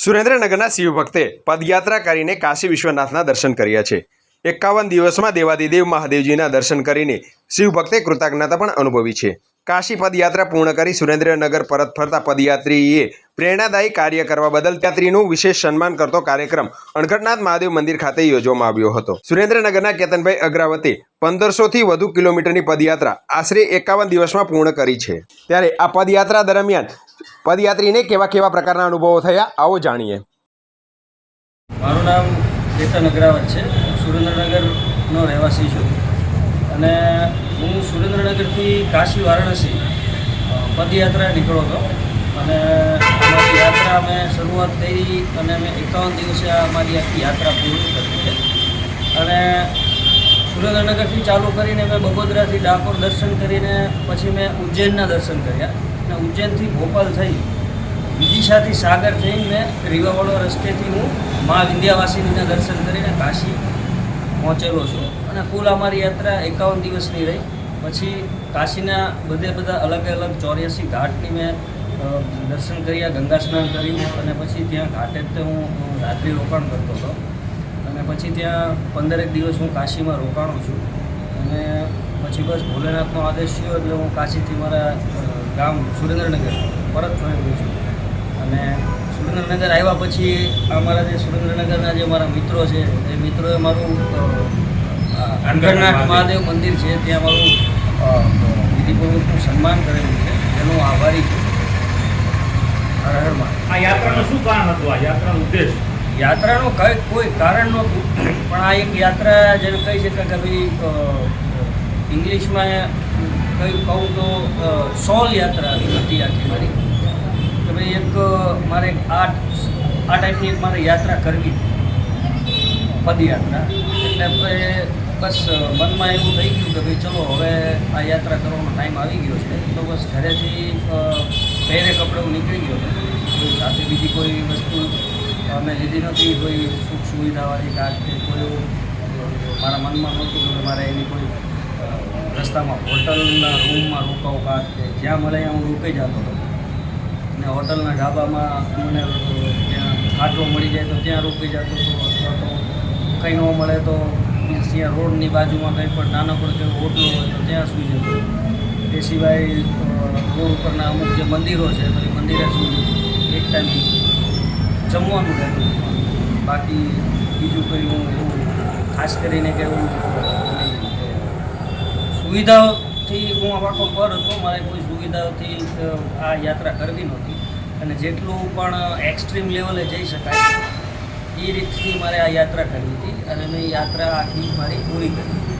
સુરેન્દ્રનગરના શિવભક્તે પદયાત્રા કરીને કાશી વિશ્વનાથના દર્શન કર્યા છે. એકાવન દિવસમાં દેવાદિદેવ મહાદેવજીના દર્શન કરીને શિવભક્તે કૃતજ્ઞતા પણ અનુભવી છે. કાશી પદયાત્રા પૂર્ણ કરી સુરેન્દ્રનગર પરત ફરતા પદયાત્રીએ પ્રેરણાદાયી કાર્ય કરવા બદલ યાત્રીનું વિશેષ સન્માન કરતો કાર્યક્રમ અણઘટનાથ મહાદેવ મંદિર ખાતે યોજવામાં આવ્યો હતો. સુરેન્દ્રનગરના કેતનભાઈ અગ્રાવતે પંદરસોથી વધુ કિલોમીટરની પદયાત્રા આશરે એકાવન દિવસમાં પૂર્ણ કરી છે. ત્યારે આ પદયાત્રા દરમિયાન પદયાત્રીને કેવા કેવા પ્રકારના અનુભવો થયા, આવો જાણીએ. મારું નામ કેતન અગ્રાવત છે. સુરેન્દ્રનગરનો રહેવાસી છું. અને હું સુરેન્દ્રનગરથી કાશી, વારાણસી પદયાત્રા નીકળ્યો હતો. અને અમારી યાત્રા અમે શરૂઆત કરી અને અમે એકાવન દિવસે આ અમારી આખી યાત્રા પૂરી કરી છે. અને સુરેન્દ્રનગરથી ચાલુ કરીને મેં બગોદરાથી ડાકોર દર્શન કરીને પછી મેં ઉજ્જૈનના દર્શન કર્યા. અને ઉજ્જૈનથી ભોપાલ થઈ વિદિશાથી સાગર થઈને રીવાવાળો રસ્તેથી હું મા વિંધ્યાવાસિનીના દર્શન કરીને કાશી પહોંચેલો છું. અને કુલ અમારી યાત્રા એકાવન દિવસની રહી. પછી કાશીના બધે બધા અલગ અલગ ચોર્યાસી ઘાટની મેં દર્શન કર્યા, ગંગા સ્નાન કર્યું અને પછી ત્યાં ઘાટે જ હું રાત્રિ રોકાણ કરતો હતો. અને પછી ત્યાં પંદરેક દિવસ હું કાશીમાં રોકાણું છું. અને પછી બસ ભોલેનાથનો આદેશ થયો એટલે હું કાશીથી મારા ગામ સુરેન્દ્રનગર પરત ફરેલું છું. અને સુરેન્દ્રનગર આવ્યા પછી અમારા જે સુરેન્દ્રનગરના જે મારા મિત્રો છે એ મિત્રોએ મારું અ, અ, અંગરનાથ મહાદેવ. મંદિર છે ત્યાં મારું વિધિપૂર્વકનું સન્માન કરેલું છે. એનો આભારી છું. હર હર આ યાત્રાનું શું કારણ હતું? આ યાત્રાનો ઉદ્દેશ? યાત્રાનું કઈ કોઈ કારણ નહોતું. પણ આ એક યાત્રા જેને કહી શકાય કે ભાઈ ઇંગ્લિશમાં કઈ કહું તો સોલ યાત્રા હતી આખી મારી. કે ભાઈ એક મારે આઠ આ ટાઈપની એક મારે યાત્રા કરવી. પદયાત્રા. એટલે હવે બસ મનમાં એવું થઈ ગયું કે ભાઈ ચલો, હવે આ યાત્રા કરવાનો ટાઈમ આવી ગયો છે. તો બસ ઘરેથી પહેરે કપડે હું નીકળી ગયો કોઈ સાથે બીજી કોઈ વસ્તુ અમે લીધી નથી કોઈ સુખ સુવિધાવાળી કાચ કે કોઈ મારા મનમાં નહોતું મારે એની કોઈ રસ્તામાં હોટલના રૂમમાં રોકાવું કાચ કે જ્યાં મળે હું રોકાઈ જતો હતો. અને હોટલના ઢાબામાં મને ત્યાં ખાટલો મળી જાય તો ત્યાં રોકાઈ જતો હતો. અથવા તો કંઈ ન મળે તો ત્યાં રોડની બાજુમાં કંઈ પણ નાનકડો જે હોટલો હોય તો ત્યાં સુઈ જતો એ સિવાય રોડ ઉપરના અમુક જે મંદિરો છે, તો એ મંદિરે સુઈ એક ટાઈમ જમવાનું રહેતું બાકી બીજું કંઈ હું એવું ખાસ કરીને કે એવું સુવિધાઓથી હું આ પાકો પર હતો. મારે કોઈ સુવિધાઓથી આ યાત્રા કરવી નહોતી. અને જેટલું પણ એક્સ્ટ્રીમ લેવલે જઈ શકાય, એ રીતથી મારે આ યાત્રા કરવી હતી. અને મેં યાત્રા આખી મારી પૂરી કરી.